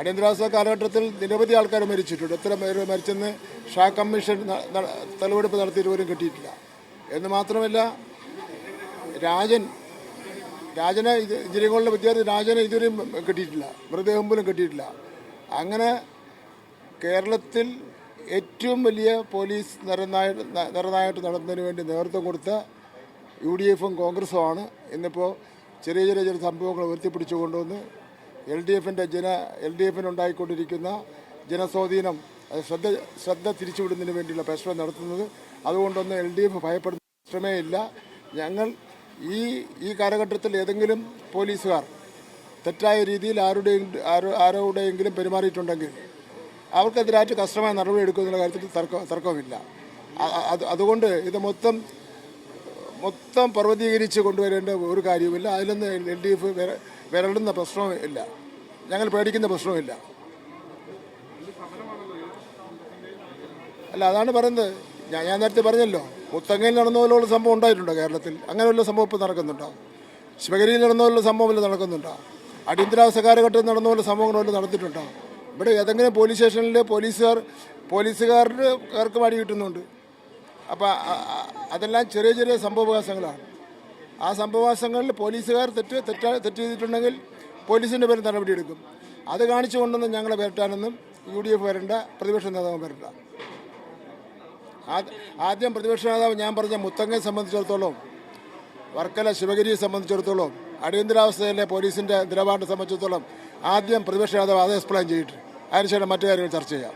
അടിയന്തരാവസ്ഥ കാലഘട്ടത്തിൽ നിരവധി ആൾക്കാർ മരിച്ചിട്ടുണ്ട്. എത്ര പേര് മരിച്ചെന്ന് ഷാ കമ്മീഷൻ തെളിവെടുപ്പ് നടത്തിയിട്ട് പോലും കിട്ടിയിട്ടില്ല. എന്ന് മാത്രമല്ല രാജൻ രാജനെ ഇത് എഞ്ചിനീയറിംഗ് വിദ്യാർത്ഥി രാജനെ ഇതുവരെയും കിട്ടിയിട്ടില്ല. മൃതദേഹം പോലും കിട്ടിയിട്ടില്ല. അങ്ങനെ കേരളത്തിൽ ഏറ്റവും വലിയ പോലീസ് നിരനായിട്ട് നിരനായിട്ട് നടന്നതിന് വേണ്ടി നേതൃത്വം കൊടുത്ത യു ഡി എഫും കോൺഗ്രസുമാണ് ഇന്നിപ്പോൾ ചെറിയ ചെറിയ ചില സംഭവങ്ങൾ ഉയർത്തിപ്പിടിച്ചു കൊണ്ടുവന്ന് എൽ ഡി എഫിന്റെ ജന എൽ ഡി എഫിനുണ്ടായിക്കൊണ്ടിരിക്കുന്ന ജനസ്വാധീനം ശ്രദ്ധ ശ്രദ്ധ തിരിച്ചുവിടുന്നതിന് വേണ്ടിയുള്ള പരിശ്രമം നടത്തുന്നത്. അതുകൊണ്ടൊന്നും എൽ ഡി എഫ് ഭയപ്പെടുന്ന പ്രശ്നമേ ഇല്ല. ഞങ്ങൾ ഈ ഈ കാലഘട്ടത്തിൽ ഏതെങ്കിലും പോലീസുകാർ തെറ്റായ രീതിയിൽ ആരുടെയും ആരോ ആരോടെയെങ്കിലും പെരുമാറിയിട്ടുണ്ടെങ്കിൽ അവർക്കെതിരായിട്ട് കഷ്ടമായ നടപടി എടുക്കുന്ന കാര്യത്തിൽ തർക്കം തർക്കമില്ല. അതുകൊണ്ട് ഇത് മൊത്തം മൊത്തം പർവതീകരിച്ച് കൊണ്ടുവരേണ്ട ഒരു കാര്യവുമില്ല. അതിലൊന്നും എൽ ഡി എഫ് വിരളുന്ന പ്രശ്നവും ഇല്ല. ഞങ്ങൾ പേടിക്കുന്ന പ്രശ്നവുമില്ല അല്ല അതാണ് പറയുന്നത്. ഞാൻ ഞാൻ നേരത്തെ പറഞ്ഞല്ലോ മുത്തങ്ങയിൽ നടന്ന പോലുള്ള സംഭവം ഉണ്ടായിട്ടുണ്ടോ കേരളത്തിൽ? അങ്ങനെ വല്ല സംഭവം ഇപ്പോൾ നടക്കുന്നുണ്ടോ? ശിവഗിരിയിൽ നടന്ന പോലുള്ള സംഭവം വല്ല നടക്കുന്നുണ്ടോ? അടിയന്തരാവസ്ഥ കാലഘട്ടത്തിൽ നടന്ന പോലെ സംഭവങ്ങൾ വല്ല നടത്തിയിട്ടുണ്ടോ? ഇവിടെ ഏതെങ്കിലും പോലീസ് സ്റ്റേഷനിൽ പോലീസുകാർ പോലീസുകാർക്ക് അടി കിട്ടുന്നുണ്ട്. അപ്പോൾ അതെല്ലാം ചെറിയ ചെറിയ സംഭവവികാസങ്ങളാണ് ആ സംഭവവാസങ്ങളിൽ പോലീസുകാർ തെറ്റ് തെറ്റാ തെറ്റ് ചെയ്തിട്ടുണ്ടെങ്കിൽ പോലീസിന്റെ പേരിൽ നടപടിയെടുക്കും. അത് കാണിച്ചുകൊണ്ടൊന്നും ഞങ്ങളെ വരട്ടാനൊന്നും യു ഡി എഫ് വരണ്ട പ്രതിപക്ഷ നേതാവ് വരണ്ട. ആദ്യം പ്രതിപക്ഷ നേതാവ് ഞാൻ പറഞ്ഞ മുത്തങ്ങയെ സംബന്ധിച്ചിടത്തോളം വർക്കല ശിവഗിരിയെ സംബന്ധിച്ചിടത്തോളം അടിയന്തരാവസ്ഥയിലെ പോലീസിന്റെ നിലപാടിനെ സംബന്ധിച്ചിടത്തോളം ആദ്യം പ്രതിപക്ഷ നേതാവ് അത് എക്സ്പ്ലെയിൻ ചെയ്തിട്ട് അതിനുശേഷം മറ്റു കാര്യങ്ങൾ ചർച്ച ചെയ്യാം.